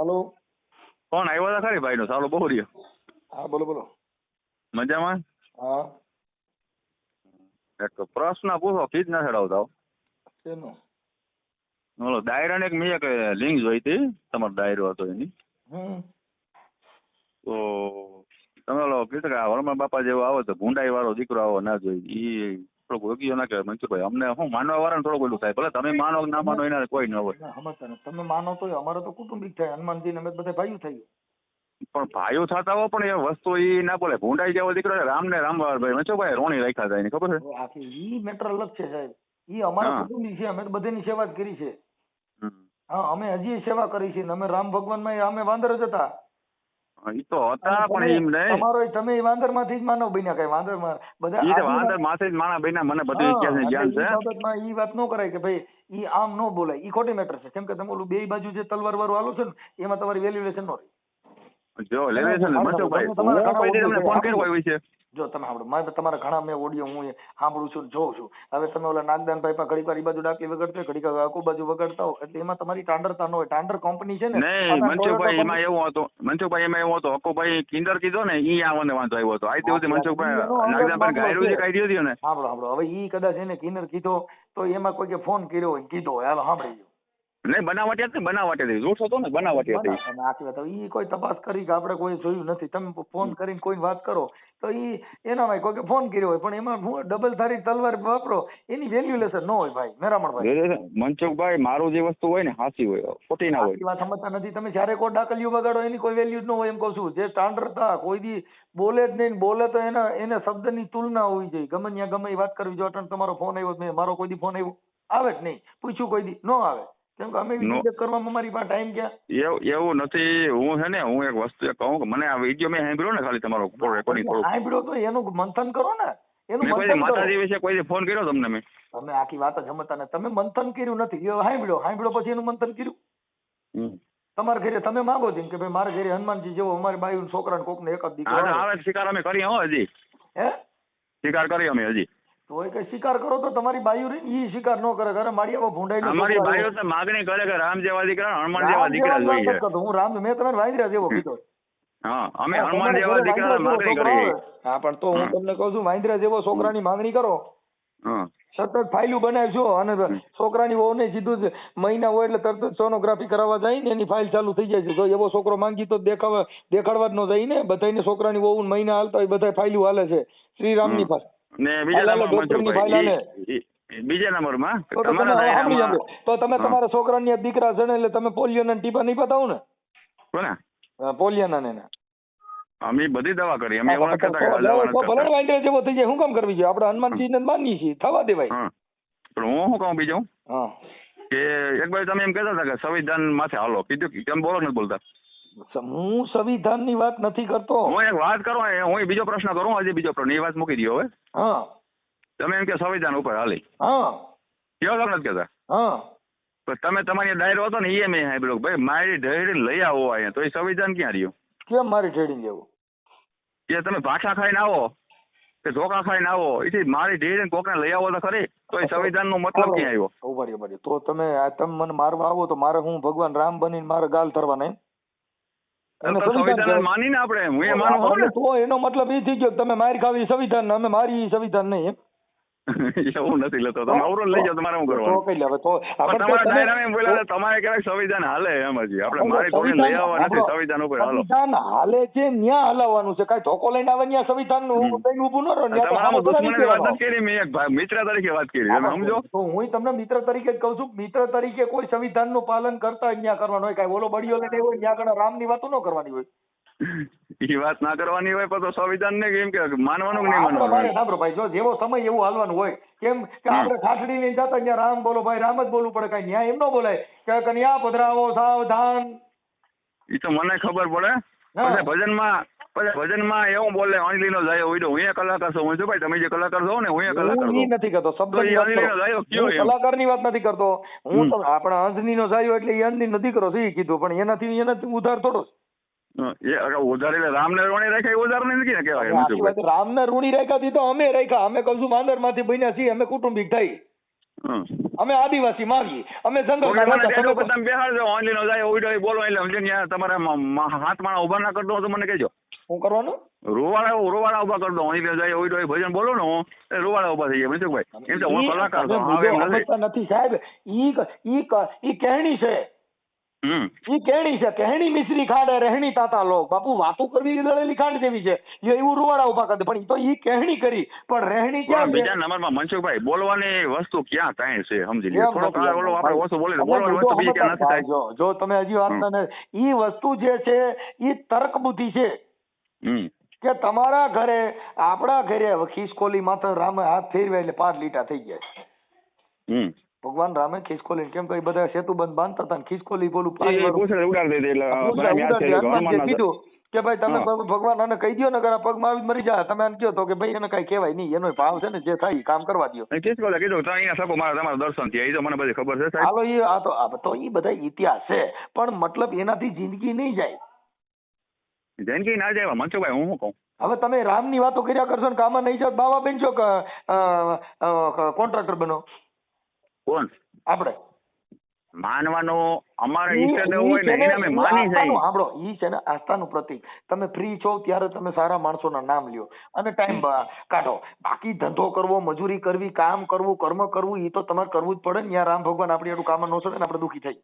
હાલો. કોણ આવ્યો હતા ખરી ભાઈનો? સાલો બહુ રહ્યો. હા બોલો બોલો. મજામાં? હા. એક પ્રશ્ન પૂછો ફીજ ના ચડાવતા. શેનો? ઓલો ડાયરાને એક મેં એક લિંક જોઈ હતી તમારો ડાયરો હતો એની. તો તમે ઓલો કીધું કે આ બાપા જેવો આવો તો ભૂંડાઈ વાળો દીકરો આવો ના જોઈ. ઈ થોડોક યોગ્ય ના કહેવાય મનસુખભાઈ. અમને શું માનવા વાળા થોડુંક બોલું સાહેબ ભલે તમે માનો કે ના માનો એના કોઈ ન હોય. સમજતા તમે માનો તો અમારે તો કુટુંબિક થાય. હનુમાનજી ને અમે બધા ભાઈઓ થઈ પણ ભાઈઓ થતા હોય પણ એ વસ્તુ એ ના બોલે. ભૂંડાઈ જેવો દીકરો ને રામ ભાઈ રામભાઈ. ભાઈ રોણી રાખ્યા જાય ખબર છે? ઈ મેટર અલગ છે સાહેબ. ઈ અમારા કુટુંબની કુટુંબી છે અમે તો બધાની સેવા જ કરી છે. હા અમે હજી સેવા કરી છે અમે રામ ભગવાનમાં અમે વાંદર જ હતા. ઈ તો હતા પણ એમ નહીં. તમારો તમે વાંદરમાંથી જ માનવ બન્યા કઈ વાંદરમાં બધા ઈ વાંદર માથે જ માણા બન્યા મને બધું હા, ઇતિહાસનું જ્ઞાન છે. બાબતમાં ઈ વાત નો કરાય કે ભાઈ ઈ આમ નો બોલાય. ઈ ખોટી મેટર છે. કેમ કે તમે ઓલું બે બાજુ જે તલવાર વાળું આલો છે ને એમાં તમારી વેલ્યુએશન નો રહે. જો લેવે છે ને તમે મનસુખભાઈ હું કોઈ તમને ફોન કર્યો હોય વિશે જો તમે સાંભળો મેં તમારા ઘણા મેં ઓડિયો હું સાંભળું છું જોઉં છું. હવે તમે ઓલા નાગદાનભાઈ પાસે ઘડી વાર બાજુ ડાકી વગડતો ઘડી વાર આખું બાજુ વગડતા હો એટલે એમાં તમારી ટાંડરતા ન હોય. ટાંડર કંપની છે ને નહીં મનસુખભાઈ એમાં એવું હતું મનસુખભાઈ એમાં એવું હતો. હકુભાઈ કિન્ડર કીધો ને ઈ આ મને વાંધો આવ્યો હતો. આ સુધી મનસુખભાઈ અંગત નાગદાભાઈ ગાયરું જે. કાઢી દીધું ને. સાંભળો સાંભળો. હવે ઈ કદાચ એને કિન્નર કીધો તો એમાં કોઈ ફોન કર્યો હોય કીધો હોય. હાલો સાંભળી નહીં બનાવટી હતી બનાવટી હતી. જૂઠ હતો ને બનાવટી હતી. આખી વાત. ઈ કોઈ તપાસ કરી કે આપણે કોઈ જોયું નથી. તમે ફોન કરીને કોઈ વાત કરો તો ઈ એનામાં કોઈ કે ફોન કર્યો હોય પણ એમાં હું ડબલ થારી તલવાર વાપરો એની વેલ્યુલેશન ન હોય ભાઈ મેરામણભાઈ. મનસુખભાઈ મારું જે વસ્તુ હોય ને હાસી હોય ખોટી ના હોય. વાત સમજતા નથી. તમે જ્યારે કોઈ ડાકલિયું બગાડો એની કોઈ વેલ્યુ જ ન હોય એમ કહું છું. જે સ્ટાન્ડર્ડ હતા કોઈ દી બોલે જ નહીં બોલે તો એના એને શબ્દની તુલના હોવી જોઈએ. ગમે ત્યાં ગમે એ વાત કરવી જો અટન તમારો ફોન આવ્યો મેં મારો કોઈ દી ફોન આવ્યો આવે જ નહીં. પૂછ્યું કોઈ દી ન આવે. કેમ કે અમે. વીડિયો કરવામાં અમારી પાસે ટાઈમ ક્યાં? એવું નથી. હું છે ને હું એક વસ્તુ કહું કે મને આ વીડિયો મેં સાંભળ્યો ને ખાલી તમારો રેકોર્ડિંગ થોડું સાંભળ્યો તો એનું મંથન કરો ને. એનું મંથન માતાજી વિશે કોઈ ફોન કર્યો તમને મેં? તમે આખી વાત જ સમજતા ને તમે મંથન કર્યું નથી. એ સાંભળ્યો. સાંભળ્યો પછી એનું મંથન કર્યું? તમારે ઘરે તમે માંગો છો કે ભાઈ મારા ઘરે હનુમાનજી જેવો અમારી બાયુ છોકરા ને કોક ને એક જ દીકરો. આવે શિકાર અમે કરી હો હજી. હે? શિકાર કરી અમે હજી. તો એ કઈ શિકાર કરો તો તમારી બાયુ ઈ શિકાર ન કરે. ઘરે આવો ભૂંડાઈ અમારી બાયુ તો માગણી કરે કે રામ જેવા દીકરા હનુમાન જેવા દીકરા જોઈએ. હું રામ મેં તમને વાંદરા જેવો કીધો. હા અમે હનુમાન જેવા દીકરા માગણી કરી. હા પણ તો હું તમને કહું છું વાંદરા જેવો છોકરાની માંગણી કરો. સતત ફાઇલું બનાવશો અને છોકરાની વહુને સીધું જ મહિના હોય એટલે તરત જ સોનોગ્રાફી કરાવવા જાય ને એની ફાઇલ ચાલુ થઈ જાય છે. જો એવો છોકરો માંગી તો દેખાવા દેખાડવા જ ન જાય ને. બધાને છોકરાની વહુ મહિના હાલતા હોય બધા ફાઇલું હાલે છે. શ્રીરામની. પાસે. ને બીજા હાલે, નંબર ડોક્ટરની ફાઇલ હાલે. બીજા નંબરમાં? તમે તમારા. તો તમે હા. તમારા છોકરાની દીકરા ને એટલે તમે પોલિયોના ટીપા નહીં પતાવો ને? કોને? હા, પોલિયાના ને અમે બધી દવા કરી અમે એવું હા, કહેતા કે દવા ભલે કરતા. જેવો થઈ જાય શું કામ કરવી જોઈએ? આપણે હનુમાનજીને માનીએ છીએ થવા દેવાય. હા. પણ હું શું કહું બીજું? હા. કે એક બાજુ તમે એમ કહેતા હતા કે સંવિધાન માથે હાલો. કીધું કે કેમ બોલો નથી બોલતા? હું સંવિધાનની વાત નથી કરતો. હું એક વાત કરું હું બીજો પ્રશ્ન કરું હજી બીજો પ્રશ્ન એ વાત મૂકી દો હવે હા. તમે એમ કે સંવિધાન ઉપર હાલી. હા. કેવો તમે નથી કહેતા હા. પણ તમે તમારી ડાયરો હતો ને એ મેં સાંભળ્યો ભાઈ મારી ઢેરી લઈ આવો અહીંયા. તો એ સંવિધાન ક્યાં રહ્યું? કેમ મારી ઢેરી લેવું કે તમે ભાખા ખાઈને આવો કે ધોકા ખાઈને આવો એથી મારી ઢેરી કોકને લઈ આવો તો ખરી? તો એ સંવિધાનનો મતલબ ક્યાં આવ્યો? ઊભા રહ્યો, તો તમે આ તમે મને મારવા આવો તો મારે હું ભગવાન રામ બનીને મારે ગાલ ધરવાના એમ? સંવિધાન. માનીને આપણે હું એ માનું તો એનો મતલબ એ થઈ ગયો કે તમે મારી ખાવી સંવિધાન અમે મારી સંવિધાન નહીં એમ એવું નથી લેતો તમે અવરોધ લઈ જાઓ તમારે શું તો કરવાનું? તમારા કહેવાય સંવિધાન હાલે એમ હજી. આપણે મારી થોડી લઈ આવવા નથી સંવિધાન ઉપર હાલો. સંવિધાન હાલે છે ન્યા હલાવવાનું છે. કઈ ધોકો લઈને આવે ન્યા સંવિધાનનું લઈને ઊભું ન રહો તમારા દુશ્મન વાત નથી કરી મેં એક મિત્ર તરીકે વાત કરી. તમે સમજો? તો હું તમને મિત્ર તરીકે જ કહું છું મિત્ર તરીકે કોઈ સંવિધાનનું પાલન કરતા ન્યા કરવાનું હોય કઈ ઓલો બળિયો લઈને હોય ન્યા આગળ રામની વાતો ન કરવાની હોય. એ વાત ના કરવાની હોય પણ તો સંવિધાન ને કેમ કે માનવાનું કે નહીં માનવાનું? સાંભળો ભાઈ જો જેવો સમય એવું હાલવાનું હોય કેમ કે આપણે ખાસડી લઈને જતા ત્યાં રામ બોલો ભાઈ રામ જ બોલવું પડે કઈ ન્યાય એમ ન બોલાય. કે કન્યા પધરાવો સાવધાન. એ તો મને ખબર પડે. માં પછી ભજનમાં પછી ભજનમાં એવું બોલે અંજલિ નો જાય હોય હું એ કલાકાર છું. હું ભાઈ તમે જે કલાકાર છો ને હું એ કલાકાર છું. નથી કરતો. શબ્દ એમ? કલાકારની વાત નથી કરતો. હું આપણા અંજની નો જાયો એટલે એ અંજની નથી કરો. કીધું? પણ એનાથી એનાથી ઉધાર થોડો રામને રોણી રાખ્યા એ નથી ને કહેવાય રામને રૂણી રાખ્યા હતી તો અમે રાખ્યા અમે કહું માંદરમાંથી બન્યા છીએ અમે કુટુંબિક થઈ. અમે આદિવાસી માગી અમે જંગલ મને કહેજો કે ઓનલી નો જાય ઓઈડો બોલો એટલે સમજે ત્યાં તમારે મ- મ- હાથ માણા ઊભા ના કરતો તો મને કહેજો. શું કરવાનું? રોવાળા રોવાળા ઊભા કરી દો ઓનલી જાય ઓઈડો ભજન બોલો ને હું રોવાળા ઊભા થઈ જાય મનસુખભાઈ એમ તો હું કલાકાર છું નથી સાહેબ. ઈ ઈ ઈ કહેણી છે. ઈ કેણી છે કેણી મિશ્રી ખાડે રહેણી તાતા લોક. બાપુ વાતો કરવી લડેલી દળેલી ખાંડ જેવી છે. લ્યો એવું રૂવાડા ઊભા કરે. પણ તો ઈ કેણી કરી. પણ રહેણી ક્યાં બીજા નંબરમાં મનસુખભાઈ બોલવાની વસ્તુ ક્યાં થાય છે સમજી લ્યો. થોડો કાળ ઓલો આપણે ઓછો બોલે બોલવાની વસ્તુ બીજી ક્યાં નથી થાય. જો જો તમે હજી વાત. ને ઈ વસ્તુ જે છે ઈ તર્ક બુદ્ધિ છે. હમ. કે તમારા ઘરે આપણા ઘરે ખિસકોલી માત્ર રામે હાથ ફેરવે એટલે પાંચ લીટા થઈ જાય. હમ. ભગવાન રામે ખિસકોલી કેમ કે બધા સેતુ બંધ બાંધતા હતા ખિસકોલી બોલું ઉડાડી દીધી એટલે કે કીધું કે ભાઈ તમે ભગવાન આને કહી દો ને કે પગમાં આવી મરી જાય તમે એમ કહો તો કે ભાઈ એને કઈ કહેવાય નહીં. એનો ભાવ છે ને જે થાય કામ કરવા દો એ કિસકોલે કીધું તો અહીંયા સપો મારા તમારા દર્શન થયા. એ તો મને બધી ખબર છે હાલો એ આ તો આ તો એ બધા ઇતિહાસ છે. પણ મતલબ એનાથી જિંદગી નહીં જાય. જિંદગી ના જાય મનસુખભાઈ હું શું કહું? હવે તમે રામની વાતો કર્યા કરશો ને કામાં નહીં જાઓ બાવા બેન છો કોન્ટ્રાક્ટર બનો? કોણ આપણે. માનવાનો અમારા ઈષ્ટદેવ હોય ને એને અમે માની જઈએ સાંભળો ઈ છે ને આસ્થાનું પ્રતીક. તમે ફ્રી છો ત્યારે તમે સારા માણસોના નામ લ્યો. અને ટાઈમ કાઢો. બાકી ધંધો કરવો મજૂરી કરવી કામ કરવું કર્મ કરવું એ તો તમારે કરવું જ પડે ને. યાર રામ ભગવાન આપણી આડું કામ ન છોડે ને આપણે દુઃખી થઈ.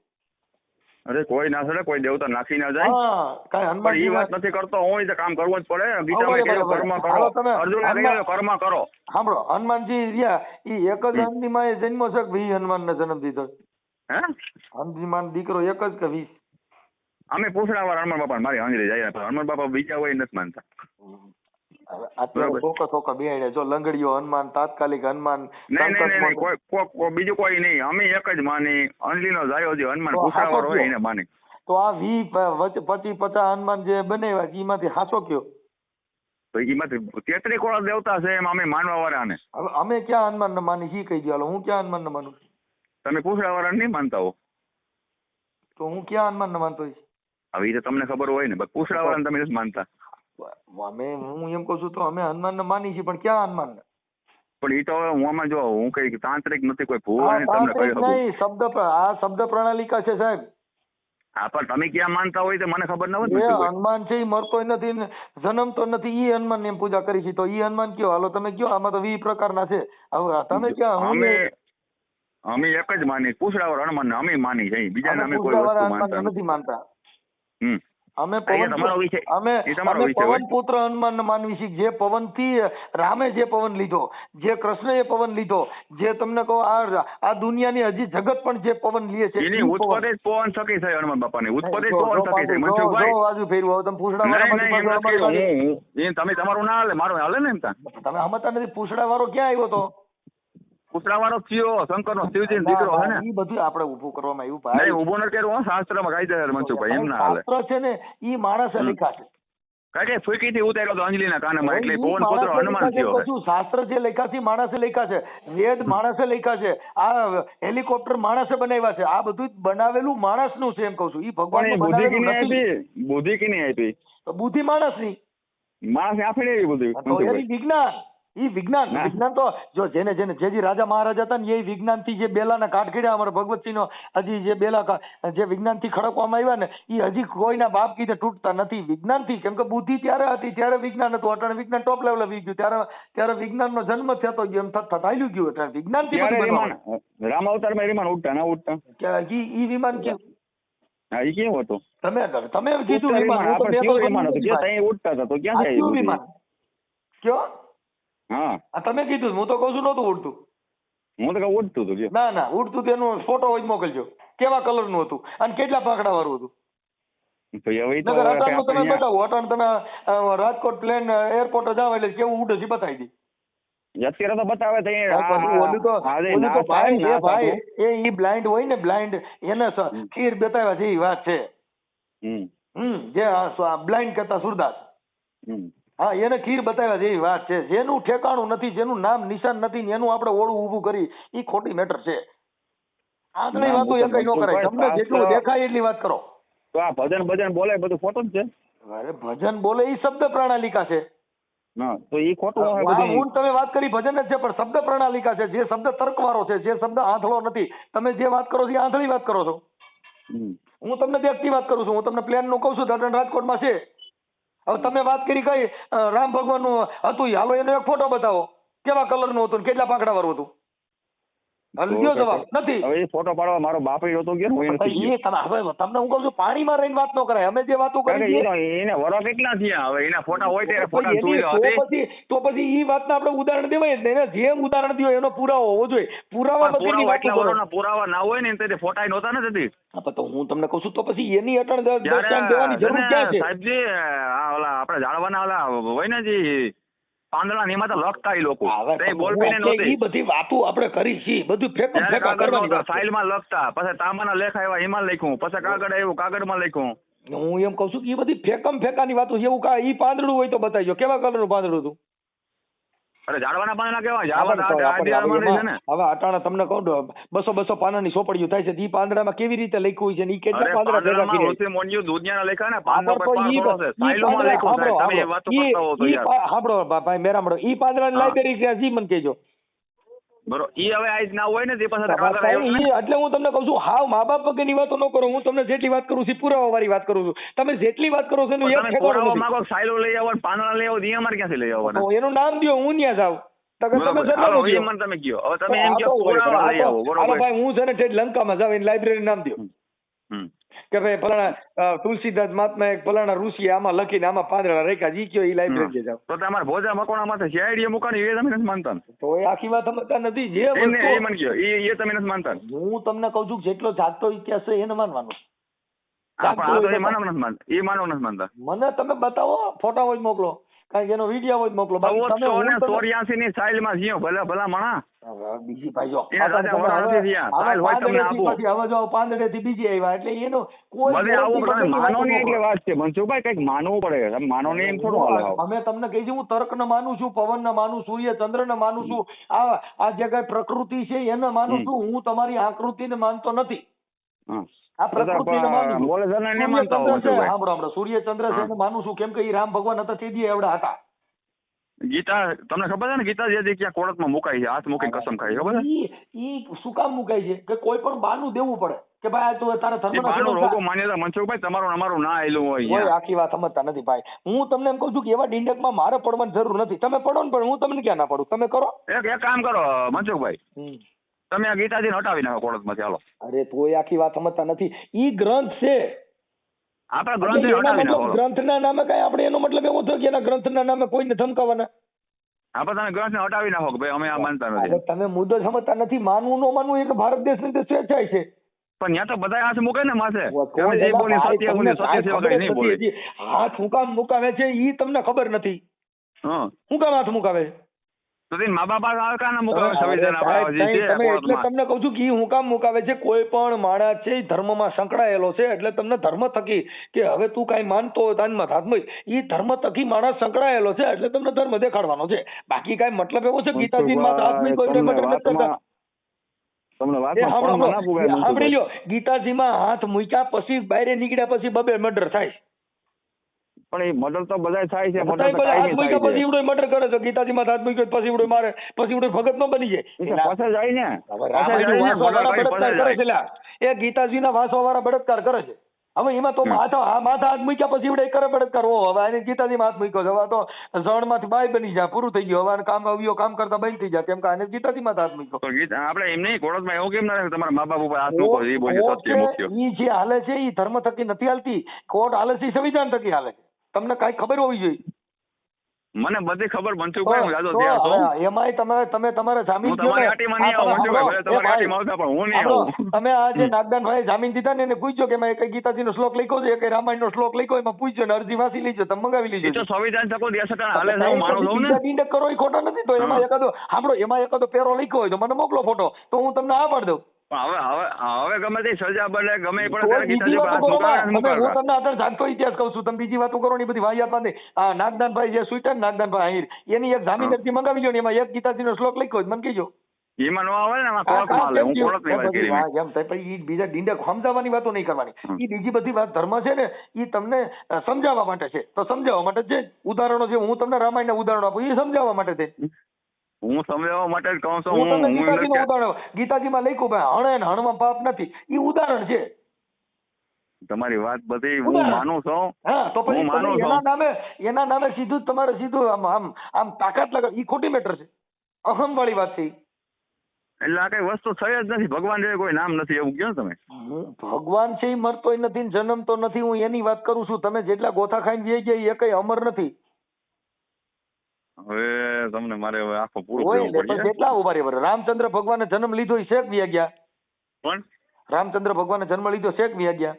અરે કોઈ ના સડે કોઈ દેવતા નાખી ના જાય. કાંઈ પણ એ વાત નથી કરતો હું કામ કરવું જ પડે. ગીતામાં કહ્યું કર્મ કરો. અર્જુન હનુમાન- કર્મ કરો. સાંભળો હનુમાનજી રહ્યા ઈ એક જ હનુમાન એ જન્મ છે કે ભાઈ હનુમાન ને જન્મ દીધો હે? હનુમાન દીકરો એક જ કે વીસ? અમે પૂછડા વાર હનુમાન બાપા મારી હાજરી જાય હનુમાન બાપા બીજા હોય નથી માનતા. હવે અત્યારે બરાબર. સોકા સોકા જો લંગડીઓ હનુમાન તાત્કાલિક હનુમાન નહીં નહીં કોઈ કોઈ- બીજું કોઈ નહીં. અમે એક જ માની. અંજલીનો જાયો જે હનુમાન પૂછાવર હોય એને માની. તો આ વી પચી પચાસ હનુમાન જે બનાવ્યા એમાંથી હાસો કયો? તો એમાંથી તેત્રી કોળા દેવતા છે એમ અમે માનવા વાળા ને હવે અમે ક્યાં હનુમાન ને માની ઈ કહી દો હું ક્યાં હનુમાન ને માનું? તમે પૂછડા વાળા નહીં માનતા હો. તો હું ક્યાં હનુમાન ને માનતો? હવે એ તો તમને ખબર હોય ને પૂછડા વાળા તમે નથી માનતા. અમે હું એમ કહું છું તો અમે હનુમાન ને માની છીએ પણ ક્યાં હનુમાનને? પણ એ તો હવે હું આમાં જો હું કઈ તાંત્રિક નથી કોઈ ભૂલ તમને કહી શકું શબ્દ આ શબ્દ પ્રણાલિકા છે સાહેબ. હા પણ તમે ક્યાં માનતા હોય તો મને ખબર ન હોય એ. હનુમાન છે એ મરતો નથી ને જન્મતો નથી એ હનુમાન ને એમ પૂજા કરી છે તો એ હનુમાન કયો? હાલો તમે કયો? આમાં તો વી પ્રકારના છે. હવે તમે ક્યાં અમે અમે એક જ માની પૂછડાવર હનુમાન ને અમે માની છે બીજાને અમે અમે કોઈ વસ્તુ માનતા નથી. નથી માનતા. હમ. અમે પવન અમે અમે પવન પુત્ર હનુમાન માનવી છીએ. જે પવનથી રામે જે પવન લીધો જે કૃષ્ણએ પવન લીધો જે તમને કહો આ આ દુનિયાની હજી જગત પણ જે પવન લીએ છે એની. ઉત્પત્તિ પવન થકી થઈ હનુમાન બાપાની. ઉત્પત્તિ પવન પાછું- જો- મનસુખભાઈ જો બાજુ ફેરવો તમે પૂછડા વાળા તમે તમારું ના હાલે મારું હાલે ને એમ તમે હમતા નથી પૂછડા વાળો ક્યાં આવ્યો તો? પૂછડા વાળો થયો શંકર નો શિવજી દીકરો હે ને? એ બધું આપણે ઊભું કરવામાં આવ્યું નહીં ભાઈ ઊભો નથી કર્યો શાસ્ત્રમાં કાયદેસર મનસુખભાઈ એમ ના હાલે. શાસ્ત્ર છે ને એ માણસે. લખ્યા છે. કારણ કે ફૂંકી થી ઉતાર્યો તો અંજલિના કાનમાં એટલે પવન પુત્ર હનુમાન થયો કશું શાસ્ત્ર જે લખ્યા છે માણસે લખ્યા છે. વેદ માણસે લખ્યા છે. આ હેલિકોપ્ટર માણસે બનાવ્યા છે. આ બધું જ બનાવેલું માણસનું છે એમ કહું છું. એ ભગવાન બુદ્ધિ કે કિને આપી? બુદ્ધિ કિને આપી? તો બુદ્ધિ માણસની. માણસ આપી એવી બુદ્ધિ વિજ્ઞાન. ઈ વિજ્ઞાન વિજ્ઞાન તો જો જેને જેને જે જે રાજા મહારાજા હતા ને એ વિજ્ઞાનથી જે બેલાના કાટ કર્યા અમારા ભગવતસિંહ નો હજી જે બેલા જે વિજ્ઞાનથી ખડકવામાં આવ્યા ને એ હજી કોઈના બાપ કીધે તૂટતા નથી. વિજ્ઞાનથી કેમ કે બુદ્ધિ ત્યારે હતી ત્યારે વિજ્ઞાન હતું. અટાણે વિજ્ઞાન ટોપ લેવલે વી ગયું. ત્યારે ત્યારે વિજ્ઞાન નો જન્મ થતો ગયો એમ થતા હાલ્યું ગયું એટલે વિજ્ઞાનથી ત્યારે બધું વિમાન રામ અવતારમાં વિમાન ઉડતા ના ઉડતા? કે ઈ ઈ વિમાન કે હા એ કેવું હતું? તમે તમે કીધું વિમાન વિમાન હતું. ક્યાં ઉડતા હતા તો ક્યાં જાય વિમાન? કયો? હા. આ તમે કીધું હું તો કહું છું નહોતું ઉડતું. હું તો કહું ઉડતું હતું ના ના ઉડતું તેનું ફોટો હોય મોકલજો. કેવા કલરનું હતું? અને કેટલા પાંખડા વાળું હતું તમે બતાવો અટાણ તમે રાજકોટ પ્લેન એરપોર્ટ જાવ એટલે કેવું ઉડે છે બતાવી દી. અત્યારે તો બતાવે તો એ ભાઈ એ ઈ બ્લાઇન્ડ હોય ને બ્લાઇન્ડ એને ખીર બતાવ્યા છે એ વાત છે. હમ. હમ જે બ્લાઇન્ડ કરતા સુરદાસ હમ. હા એને ખીર બતાવ્યા જેવી વાત છે. જેનું ઠેકાણું નથી જેનું નામ નિશાન નથી ને એનું આપણે ઓળું ઊભું કરી એ ખોટી મેટર છે. આગળની ના, વાતો હું તો ન કરાય. તમને જેટલું દેખાય એટલી વાત કરો. તો આ ભજન ભજન બોલે બધું ખોટું જ છે? અરે ભજન બોલે એ શબ્દ પ્રણાલિકા છે. ના તો એ ખોટું હોય બધું? ઊંડ તમે વાત કરી ભજન જ છે પણ શબ્દ પ્રણાલિકા છે. જે શબ્દ તર્કવાળો છે જે શબ્દ આંધળો નથી તમે જે વાત કરો છો એ આંધળી વાત કરો છો. હું તમને વ્યક્તિ વાત કરું છું. હું તમને પ્લેનનું કહું છું દર્શન રાજકોટમાં છે. હવે તમે વાત કરી કઈ રામ ભગવાનનું હતું હાલો, એનો એક ફોટો બતાવો. કેવા કલરનું હતું કેટલા પાંખડા વાળું હતું? લ્યો જવાબ. નથી. હવે એ ફોટો પાડવા મારો બાપ ય હતો ગયો હું એ નથી ગયો. એ તમે હવે તમને હું કહું છું પાણીમાં રહીને વાત ન કરાય. અમે જે વાતો કરી કે છે, એનો- એને વરો કેટલા થયા? હવે એના ફોટા હોય ત્યારે ફોટા એની- સુવિધા તો પછી તો પછી ઈ વાતના આપણે ઉદાહરણ દેવાય જ નહીં જે ઉદાહરણ દ્યો એનો પુરાવો હોવો જોઈએ. પુરાવા પુરાવા કરો. પુરાવા ના હોય ને તે ફોટા નહોતા ને તેથી હા, તો હું તમને કહું છું તો પછી એની અટણ દ- દેવાની જરૂર ક્યાં છે? સાહેબજી આ ઓલા આપણે જાળવાના ઓલા હોય ને જી પાંદડા ને એમાં તો લખતા એ લોકો. હવે તે તો બોલ હું પેને એટલે નહોતી. બધી વાતો આપણે કરી છી બધું ફેંકા કાગળ કરવાની ફાઇલમાં લખતા પછી તાંબાના લેખ આવ્યા એમાં લખ્યું પછી કાગળ આવ્યું કાગળમાં લખ્યું. હું એમ કહું છું કે એ બધી ફેંકમ ફેંકાની વાતો એવું કા ઈ પાંદડું હોય તો બતાવજો. કેવા કલરનું પાંદડું હતું? અરે ઝાડવાના કેવા? ઝાડવા હવે છે ને. હવે અટાણે તમને કહું બસો બસો પાનાની સોપડીઓ થાય છે. ઈ પાંદડામાં કેવી રીતે લખ્યું હોય છે ને ઈ કેટલા પાંદડા ભેગા કર્યા છે? મુનિઓ દુનિયાના લેખા ને હા, પાંદડો ઈ- પાંદડો છે. ઈ લખ્યું તમે એ સાંભળો. વાતો કરતા હો તો યાર. સાંભળો ભાઈ મેરામડો ઈ પાંદડાની લાઇબ્રેરી છે હજી મને કહેજો. ઈ હવે આજ ના હોય ને તે એટલે હું તમને કહું છું હાવ મા બાપ વગરની વાતો ન કરો હું તમને જેટલી વાત કરું છું પુરાવા વાળી વાત કરું છું. તમે જેટલી વાત કરો છો એનું એક ઠેકાણું પુરાવા સાયલો લઈ આવો પાંદડા લઈ આવો અમારે ક્યાંથી લઈ આવવાના? એનું નામ દ્યો હું ત્યાં જાઉં. તમે દ્યો. કયો. હવે તમે એમ કયો પુરાવા લઈ આવો બરોબર? ભાઈ હું છે ને લંકામાં જાવ એની લાઇબ્રેરી નામ દ્યો. કે ભાઈ ફલાણા તુલસીદાસ મહાત્મા એક ફલાણા ઋષિ આમાં લખીને આમાં પાંદડા રાખ્યા જી કયો એ લાઇબ્રેરી જાવ તો તમારે ભોજા મકોણા માથે આઈડિયા મૂકવાની એ તમે નથી માનતા તો એ આખી વાત સમજતા નથી. જે એ મને કયો એ એ તમે નથી માનતા હું તમને કહું છું કે જેટલો જાગતો ઇતિહાસ છે એને માનવાનું. એ માનવ નથી માનતા. એ માનવ નથી માનતા. મને તમે બતાવો ફોટા હોય મોકલો. કારણ કે એનો વીડિયો હોય મોકલો. ને ચોર્યાસી ની સાઇલમાં જીઓ ભલે ભલા મણા. બીજી ભાઈ જો. હવે- જો બીજી આવ્યા એટલે એનો કોઈ આવું મોટી તમે મોટી માનો નહીં એટલે વાત છે મનસુખભાઈ કંઈક માનવું પડે. તમે માનો નહીં એમ થોડું હાલે અમે તમને કહી છે હું તર્ક ને માનું છું પવન ને માનું સૂર્ય ચંદ્ર ને માનું છું. આ આ જે કઈ પ્રકૃતિ છે એને માનું. છું. હું તમારી આકૃતિ ને માનતો નથી. હા. આ પ્રકૃતિ માનું છું. ને માનતા હો ચંદ્ર સાંભળો સાંભળો સૂર્ય છે એને માનું છું. કેમ કે એ રામ ભગવાન હતા તે દી એવડા હતા. ગીતા તમને ખબર છે ને ગીતા જે ક્યાં કોર્ટમાં મુકાઈ છે? હાથ મૂકીને કસમ ખાઈ ખબર છે? ઈ ઈ શું કામ મુકાય છે? કે કોઈ પણ બાનું દેવું પડે. કે ભાઈ તું તારા ધર્મના રોગો માન્યતા મનસુખભાઈ તમારું અમારું ના આયેલું હોય આખી વાત સમજતા નથી ભાઈ. હું તમને એમ કહું છું કે એવા ડિંડકમાં મારે પડવાની જરૂર નથી. તમે પડો ને પણ હું તમને ક્યાં ના પડું? તમે કરો. એક એક કામ કરો મનસુખભાઈ. તમે આ ગીતાજીને હટાવી નાખો કોર્ટમાંથી હાલો. અરે તોય આખી વાત સમજતા નથી. ઈ ગ્રંથ છે. આપણા ગ્રંથ હટાવી નાખો ગ્રંથના નામે કઈ આપણે એનો મતલબ એવો થયો કે એના ગ્રંથના નામે કોઈને ધમકાવાના? આપણે તમે ગ્રંથને હટાવી નાખો કે ભાઈ અમે આ માનતા નથી. તમે મુદ્દો સમજતા નથી. માનવું નો માનવું એક ભારત દેશની તો સ્વેચ્છાય છે. પણ ત્યાં તો બધા હાથ મૂકે ને માથે. જે બોલી સત્ય બોલી સત્ય સિવાય કઈ નહીં બોલે હાથ મુકામ મુકાવે છે ઈ તમને ખબર નથી. હું. કામ હાથ મુકાવે? છે તો મા બાપ આ કાને મૂકે સંવિધાન સાહેબ, જે છે એટલે તમને કહું છું કે હું કામ મુકાવે છે? કોઈ પણ માણસ છે ઈ ધર્મમાં સંકળાયેલો છે એટલે તમને ધર્મ થકી કે હવે તું કાંઈ માનતો હોય મૂક. ધર્મ થકી માણસ સંકળાયેલો છે એટલે તમને ધર્મ દેખાડવાનો છે. બાકી કાંઈ મતલબ એવો છે ગીતાજીમાં હાથ મૂક્યો એટલે તમને નથી કરતા. એ સાંભળો. લ્યો. ગીતાજીમાં હાથ મૂક્યા પછી બહાર નીકળ્યા પછી બબે મર્ડર થાય. પણ એ મર્ડર તો બધા થાય છે મર્ડર તો બધા હાથ થાય પછી ઈવડો મર્ડર કરે છે ગીતાજીમાં હાથ મૂક્યો પછી ઈવડો મારે પછી ઈવડો ભગત નો બની જાય. પાસે જાય ને. પાસે જાય ને, કરી પાસે બળાત્કાર કરે છે એ ગીતાજીના વાંસવાવાળા બળાત્કાર કરે છે. હવે એમાં તો માથા માથા હાથ મૂક્યા પછી એવડે કરે બળાત્કાર? ઓ હવે આને ગીતાજીમાં હાથ મૂક્યો છે. હવે તો ઝણમાંથી બાય બની જાય પૂરું થઈ ગયું. હવે કામ આવ્યો કામ કરતા બંધ થઈ જાય કેમ કે આને ગીતાજીમાં હાથ મૂક્યો તો આપણે એમ નહીં કોર્ટમાં એવું કેમ ના તમારા મા બાપ ઉપર હાથ મૂકો એ બોલ્યો કોર્ટ સત્ય મૂક્યો. ઈ જે હાલે છે એ ધર્મ થકી નથી હાલતી. કોર્ટ હાલે છે સંવિધાન થકી હાલે છે. તમને કાંઈ ખબર હોવી જોઈએ? મને બધી ખબર મનસુખભાઈ હું જાદો ત્યાં હવે એમાંય તમે તમે તમારે જામીન તમારી આટીમાં નહીં આવું મનસુખભાઈ તમારી આટીમાં આવતા પણ હું નહીં આવું. તમે આ જે. નાગદાનભાઈ જામીન દીધા ને એને પૂછજો કે મેં કઈ ગીતાજીનો શ્લોક લખ્યો છે કે રામાયણનો શ્લોક લખ્યો એમાં પૂછજો ને અરજી વાંચી લીજો તમે મંગાવી લીજો. તો સંવિધાન સકો દેશ હતા હાલે છે હું માનું છું ને? બીજા કરો એ ખોટો નથી તો એમાં એકાદો સાંભળો એમાં એકાદો પેરો લખ્યો હોય તો મને મોકલો ફોટો તો હું તમને આ પાડી દઉં. હવે હવે હવે ગમે તે સજા બદલે ગમે એ પડે બીજી વાતો કરો. મુકાવે માં. નથી તમે હું તમને અત્યારે જાગતો ઇતિહાસ કહું છું. તમે બીજી વાતો કરો ને બધી વાહિયાત વાત આ નાગદાનભાઈ જે સુઈટા નાગદાનભાઈ આહિર એની એક જામીન અરજી મંગાવી લો ને એમાં એક ગીતાજીનો શ્લોક લખ્યો તો મને કહેજો. એમાં નો આવે ને એમાં હા, કોર્ટમાં હું થયું? કોર્ટની વાત કરી એમ થાય પછી બીજા ડીંડક સમજાવવાની વાતો નહીં કરવાની. બીજી બધી વાત ધર્મ છે ને એ તમને સમજાવવા માટે છે. તો સમજાવવા માટે છે ઉદાહરણો છે હું તમને રામાયણના ઉદાહરણો આપું એ સમજાવવા માટે છે. હું સમજાવવા માટે જ કહું છું હું હું તમને એમ નથી ઉદાહરણ ગીતાજીમાં લખ્યું ભાઈ હણે ને હણમાં પાપ નથી. એ ઉદાહરણ છે. તમારી વાત બધી હું ઉદાહરણ. માનું છું. હા તો પછી હું માનું છું. એના નામે એના નામે સીધું જ તમારે સીધું આમ આમ આમ તાકાત લગાવ. ઈ ખોટી મેટર છે. અહમ વાળી વાત છે ઈ. એટલે આ કઈ વસ્તુ થઈ જ નથી. ભગવાન જેવું કોઈ નામ નથી. એવું કહો ને તમે. હું ભગવાન છે ઈ મરતોય નથી ને જન્મતો નથી. હું એની વાત કરું છું. તમે જેટલા ગોથા ખાઈને જઈ ગયા એ કઈ અમર નથી. હવે તમને મારે હવે આખો પૂરો કેટલા ઊભા રે રામચંદ્ર ભગવાને જન્મ લીધો ઈ શેક વ્યા ગયા પણ રામચંદ્ર ભગવાને જન્મ લીધો શેક વ્યા ગયા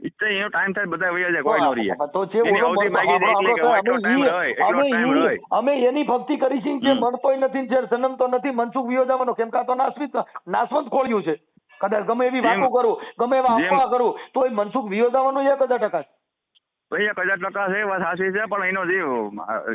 ઈચ્છા એનો ટાઈમ થાય બધા વહી જાય કોઈ નો રહીએ. તો છે અમે એની ભક્તિ કરી છે જે હમ. નથી જે જન્મતો નથી મનસુખ વિયોજાવાનો કેમ કે તો નાસવંત ખોળ્યું છે. કદાચ ગમે એવી વાતો કરું ગમે એવા અફવા કરું તો એ મનસુખ વિયોજાવાનો એક હજાર ટકા. ભાઈ એક હજાર ટકા છે વાત સાચી છે પણ એનો જે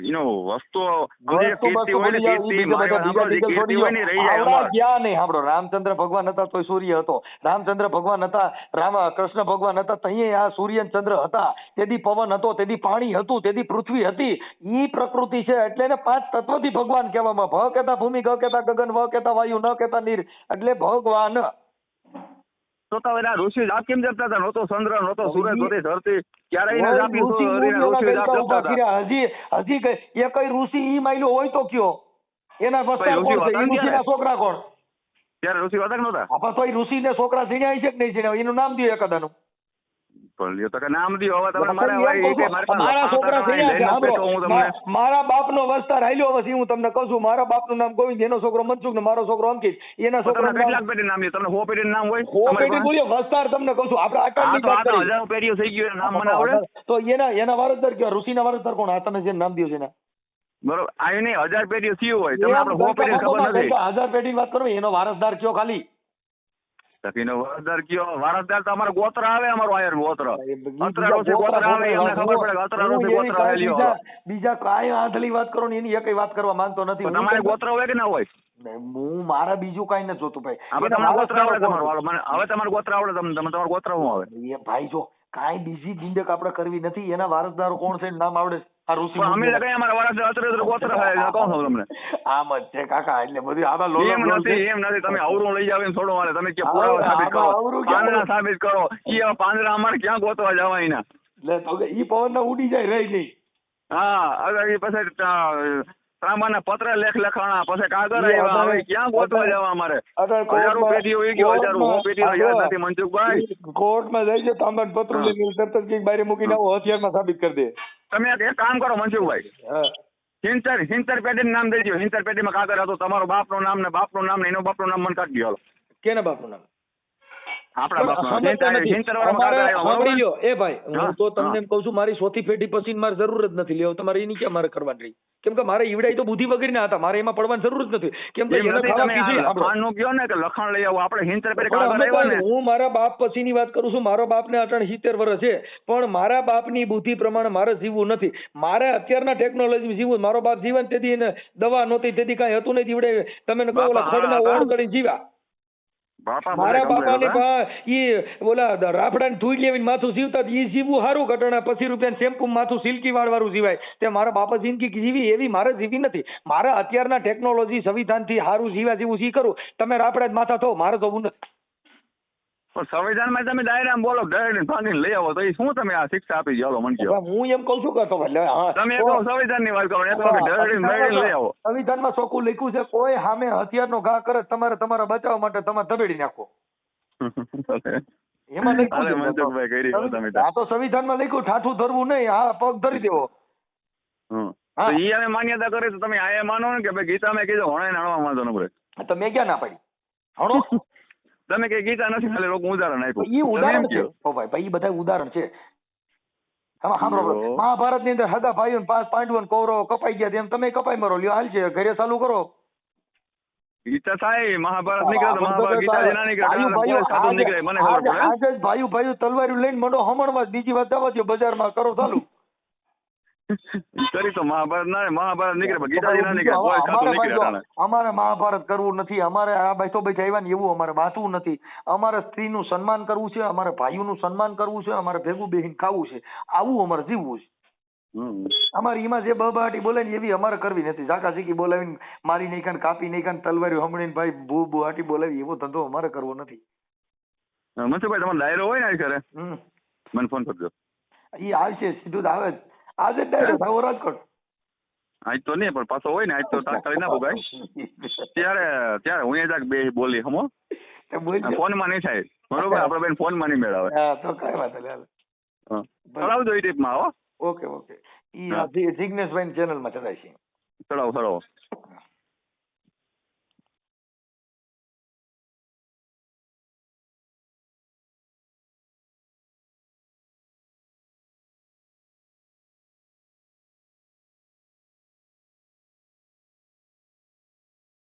એનો વસ્તુ કીર્તિ હોય ને સાંભળો, જે બીજા કીર્તિ હોય ને રહી જાય ગયા નહીં સાંભળો રામચંદ્ર ભગવાન હતા તો સૂર્ય હતો. રામચંદ્ર ભગવાન હતા રામ કૃષ્ણ ભગવાન હતા તઈએ આ સૂર્ય ચંદ્ર હતા. તેથી પવન હતો તેથી પાણી હતું તેથી પૃથ્વી હતી. ઈ પ્રકૃતિ છે એટલે એને પાંચ તત્વથી ભગવાન કહેવામાં ભ કહેતા ભૂમિ ગ કહેતા ગગન વ કહેતા વાયુ ન કહેતા નીર. એટલે ભગવાન તો ઋષિ જાપ કેમ જપતા હતા? નહોતો ચંદ્ર નહોતો સૂરજ નહોતી ધરતી. ક્યારે એને જાપી ઋષિ જાપ જપતા હતા. હજી હજી એ કઈ ઋષિ ઈ માયલો હોય તો કયો? એના વસ્તા કોણ છે? ઋષિના છોકરા કોણ? ત્યારે ઋષિ હતા કે નહોતા? આપા તો ઋષિ ને છોકરા જીણ્યા છે કે નહીં જીણ્યા એનું નામ દ્યો એકાદાનું. પણ તો કે નામ દ્યો હવે તમે મારા ભાઈ મારી છોકરા સીણ્યા છે સાંભળો. મારા બાપનો વસ્તાર હાલ્યો હવે હું તમને કહું છું મારા બાપનું નામ ગોવિંદ એનો છોકરો મનસુખ ને મારો છોકરો અંકિત એના છોકરા કેટલાક પેઢી નામ તમને હો પેઢી નામ હોય? હો પેઢી બોલ્યો વસ્તાર તમને કહું છું આપણે હા આટલી વાત કરી. હજારો પેઢીઓ થઈ ગયો નામ મને આવડે? તો એના એના વારસદાર કયો? ઋષિના વારસદાર કોણ? આ તમે જે નામ દ્યો છે એના. બરોબર આ નહીં હજાર પેઢીઓ થયું હોય તમે આપણે હો પેઢી ખબર નથી. હજાર પેઢી વાત કરો એનો વારસદાર કયો ખાલી? સખીનો વારસદાર કયો વારસદાર તો અમારો ગોત્ર આવે અમારો આયર ગોત્ર અત્રારો છે ગોત્ર આવે એમને ખબર પડે અત્રારો છે ગોત્ર આવે લ્યો બીજા કાંઈ આંધળી વાત કરો ને એની એકેય વાત કરવા માંગતો નથી તમારે ગોત્ર હોય કે ના હોય હું મારા બીજું કઈ નથી જોતું ભાઈ હવે તમારો ગોત્ર આવડે તમારું મને હવે તમારું ગોત્ર આવડે તમને તમે તમારું ગોત્ર હું આવે એ ભાઈ જો કાંઈ બીજી ગિંડક આપણે કરવી નથી એના વારસદારો કોણ છે નામ આવડે છે? અમે મુનિઓના. અમારા વારસદાર અત્રે અત્રે ગોત્ર હોય કહું છું તમને? આમ જ છે કાકા એટલે બધું આમાં લોલો એમ નથી એમ નથી. તમે અવરું લઈ જાવ થોડું મારે તમે કે પુરાવા સાબિત કરો. પાંદડા સાબિત કરો. ઈ પાંદડા અમારે ક્યાં ગોતવા જવા એના? એટલે તો ઈ ઉડી જાય રહી નહીં. હા ઈ પછી ત્રાંબાના પત્ર લેખ લખાણા પછી કાગળ આવ્યા હવે ક્યાં ગોતવા જવા અમારે? હજારો કોર્ટમાં- પેઢીઓ ગયો હજારો હો યાદ નથી મનસુખભાઈ. કોર્ટમાં જઈ છે તાંબાનું પત્ર લઈને તરત જ બારી મૂકીને આવો હથિયારમાં સાબિત કરી દે. તમે એક કામ કરો મનસુખભાઈ. હિંતર હિંતર પેઢીનું નામ દેજો હિંતર પેઢીમાં કાગળ હતો તમારો બાપનું નામ ને બાપનું નામ ને એનો બાપનું નામ મને કાઢી દો કેના બાપનું નામ? આપણા બાપનું. નામ. સમજતા હિંતર નથી. હિંતર વાળામાં અમારે કાગળ આવ્યા, સાંભળી બરોબર? લ્યો, એ ભાઈ હું તો તમને એમ કહું છું મારી ચોથી પેઢી પછી મારે જરૂર જ નથી. લેવો તમારે એની ક્યાં મારે કરવાની રહી? કેમ કે મારે ઈવડાઈ તો બુદ્ધિ વગરના હતા. મારે એમાં પડવાની જરૂર જ નથી. કેમ કે એમ એને નથી ખાવા તમે પીધી, આ સાંભળો. લખાણનું કહો ને કે લખાણ લઈ આવો આપણે હિંતર પેઢી પણ કાગળ અમે આવ્યા ને. તો હું મારા બાપ પછીની વાત કરું છું. મારો બાપને અટણ સિત્તેર વર્ષ છે. પણ મારા બાપની બુદ્ધિ પ્રમાણે મારે જીવવું નથી. મારે અત્યારના ટેકનોલોજી જીવવું મારો બાપ જીવન તેથી દવા નહોતી તેથી કાંઈ હતું નહીં. જીવડે તમે કહો ખડના જીવ્યા. બાપા મારા બાપાને ઈ ઓલા રાફડાની ધોઈ લેવીને માથું સીવતા ઈ જીવવું સારું ઘટના પછી રૂપિયા શેમ્પુ માથું સિલ્કી વાળ વાળું જીવાય તે મારા બાપા જિંદગી જીવી એવી મારે જીવી નથી. મારે અત્યારના ટેકનોલોજી સંવિધાનથી સારું જીવા જેવું સી કરું. તમે રાફડા જ માથા થો મારે નથી પણ સંવિધાનમાં તમે ડાયરામ બોલો ડાયરેક્ટ ભાંગીને લઈ આવો તો એ શું તમે આ શિક્ષા આપી ચાલો મને કહો હું એમ કહું છું કે તો એટલે તમે સંવિધાનની વાત કરો એક વખત ડાયરેક્ટ મેળવીને લઈ આવો. સંવિધાનમાં ચોખ્ખું લખ્યું છે કોઈ સામે હથિયારનો ઘા કરે તમારે તમારા બચાવ માટે તમારે દબેડી નાખો. એમાં લખ્યું તમે આ તો સંવિધાનમાં લખ્યું ઠાઠું ધરવું નહીં હા પગ ધરી દેવો. હા. તો ઈ અમે માન્યતા કરી તો તમે આ માનો ને કે ભાઈ ગીતામાં કીધું હણે નાણવા માંગતો બ્રેક તો મેં ક્યાં ના પાડી? હણો? તમે કઈ ગીતા નથી ખાલી લોકો ઉદાહરણ આપ્યું. એ ઉદાહરણ છે. ઓ ભાઈ ભાઈ બધા ઉદાહરણ છે. મહાભારતની અંદર હગા ભાઈઓ પાંચ પાંડવો કૌરવ કપાઈ ગયા એમ તમે કપાઈ મરો. લ્યો હાલ છે. ઘરે ચાલુ કરો. ગીતા થાય મહાભારત નીકળે મહાભારત ગીતા જેના નીકળે નીકળે મને ખબર પડે. ભાઈઓ ભાઈઓ તલવારી લઈને મંડો હમણવા જ બીજી વાત દ્યો બજારમાં કરો ચાલુ. કરી તો મહાભારત ના મહાભારત નીકળે પણ ગીતાજી ના નીકળે કોઈ ખાતું અમારે નીકળે ભાઈ મહાભારત કરવું નથી અમારે આ બેઠો બેઠા આવ્યા ને એવું અમારે વાંચવું નથી. અમારે સ્ત્રીનું સન્માન કરવું છે અમારે ભાઈઓનું સન્માન કરવું છે અમારે ભેગું બેહીને ખાવું છે. આવું અમારે જીવવું છે. અમારી એમાં જે બબાટી બોલે ને એવી અમારે કરવી નથી. ઝાકા ઝીકી બોલાવીને મારી નહીં ખાન કાપી નહીં કાન તલવારી હમણીને ભાઈ ભૂ બુહાટી બોલાવી એવો ધંધો અમારે કરવો નથી. મનસુખભાઈ તમારો ડાયરો હોય ને ઘરે? મને ફોન કરજો. એ આવશે સીધું જ આવે આજે ડાયરેક્ટ આવો રાજકોટ આજ તો નહીં પણ પાછો હોય ને આજ તો તાત્કાલિક ના ભોગાય ત્યારે ત્યારે હું જાક બે બોલી હમો. તે ફોનમાં નહીં થાય. બરોબર? આપડે બેન ફોનમાં નહીં મેળવે. હા તો કઈ વાત નહીં. ચડાવજો એ ટીપમાં હો. Okay okay. ઈ આ જિગ્નેશભાઈ ચેનલમાં ચડાય છે ચડાવો ચડાવો.